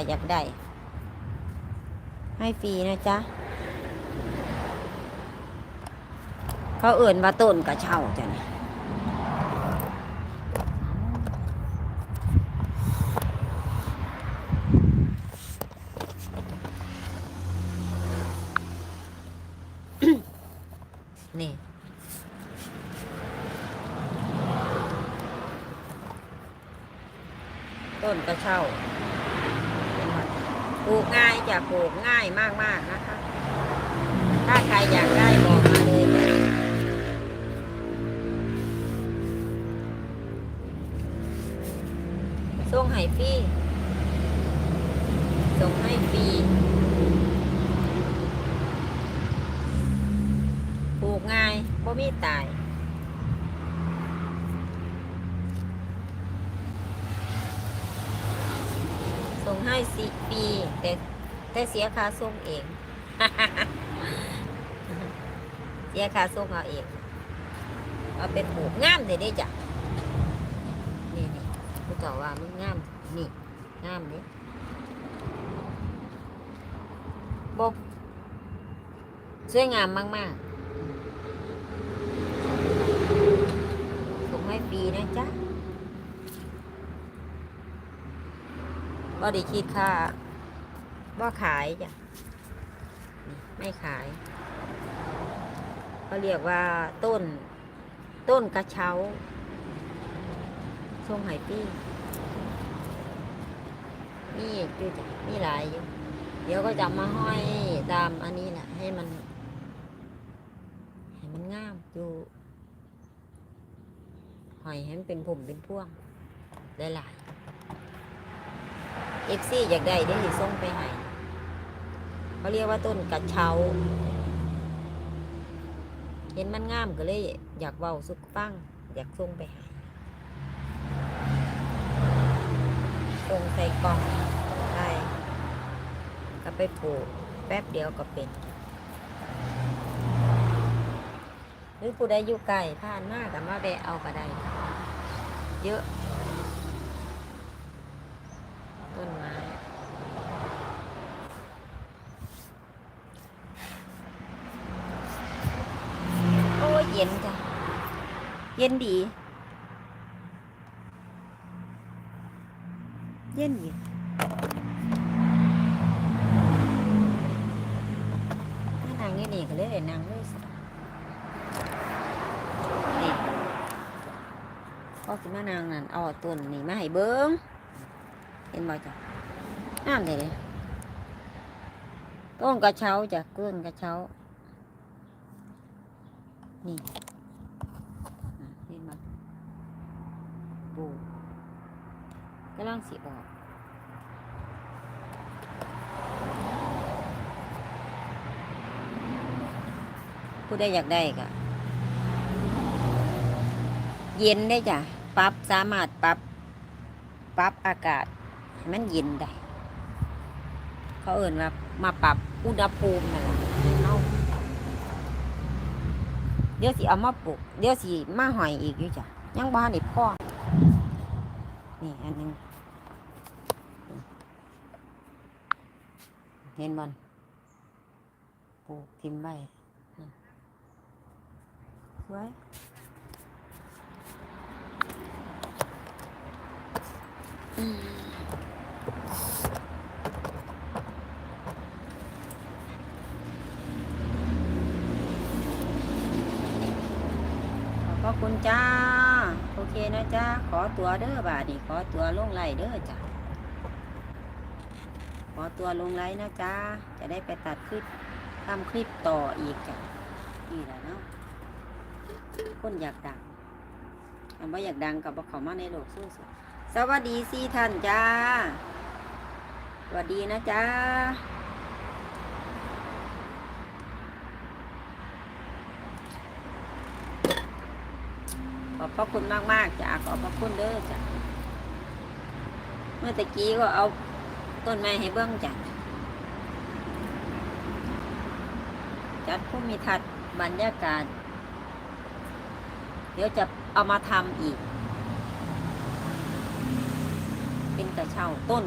าอยากได้ ให้ฟรีนะจ๊ะ เขาเอื่นว่าต้นกระเช่าจ้ะนี่นี่ต้นกระเช่า ลูกง่ายจะปลูกง่ายมากๆนะคะ ถ้าใครอยากได้บอกมาเลยจ้ะส่งให้ฟรีส่งให้ฟรีปลูกง่ายบ่มีตาย ให้สิปีแต่แต่เสียค่าส่งเอง เสียค่าส่งเอาเองเอาเป็นปลูงามเลยได้จ้ะนี่นี่ผู้เจ้าว่ามันงามนี่งามนี่บกสวยงามมากๆ ส่งให้ฟรีนะจ๊ะ บ่ได้คิดค่าบ่ขายจ้ะไม่ขายเขาเรียกว่าต้น ต้นกระเช้าทรงไหปี้มีอีกอยู่จ้ะมีหลายอยู่เดี๋ยวก็จะมาห้อยตามอันนี้แหละให้มันให้มันงามอยู่หอยให้มันเป็นผมเป็นพ่วงหลาย เอฟซีอยากได้ได้สิส่งไปให้เขาเรียกว่าต้นกระเช้า เห็นมันงามก็เลย อยากเว้าสุกฟังอยากส่งไปให้ส่งใส่กล่องได้ก็ไปปลูกแป๊บเดียวก็เป็นหรือผู้ใดอยู่ไกลผ่านมากก็มาแวะเอาก็ได้เยอะ ต้นไม้ โอ้ ยเย็นจ้ะ เย็นดี เย็นดีนั่งนี่นี่ก็เลยนั่งเลยนี่พอสิมานางนั่นเอาต้นนี่มาให้เบิ้งเห็นบ่จ้ะน้ำเลยเลยต้นกระเช้าจ้ะต้นกระเช้า นี่เห็นบ่ปลูกำลังสิออกผู้ใดอยากได้ก็เย็นได้จ้ะปรับสามารถปรับปรับอากาศให้มันเย็นได้ เขาเอ่นว่ามาปรับอุณหภูมินั่นแหละให้ เดี๋ยวสิเอามาปลูกเดี๋ยวสิมาหอยอีกอยู่จ้ะยังบ้านอีกพ่อนี่อันนึงเห็นบอลปลูกทิมไว้สวยอืม ขอบพ ระคุณจ้า โอเคนะจ้าขอตัวเด้อบาดนี่ขอตัวลงไล่เด้อจ้าขอตัวลงไลนะจ้าจะได้ไปตัดคลิปทำคลิปต่ออีกจ้ะนี่แหละเนาะคนอยากดังอันว่าอยากดังกับเขามาในโลกโซเชียลสวัสดีสี่ท่านจ้าสวัสดีนะจ้า อบพระคุณมากมากๆจ้าขอบพระคุณเด้อจ้าเมื่อตะกี้ก็เอาต้นไม้ให้เบิ้งจ้าจัดผู้มีทัศบรรยากาศ เดี๋ยวจะเอามาทำอีก เป็นกระเช้าต้น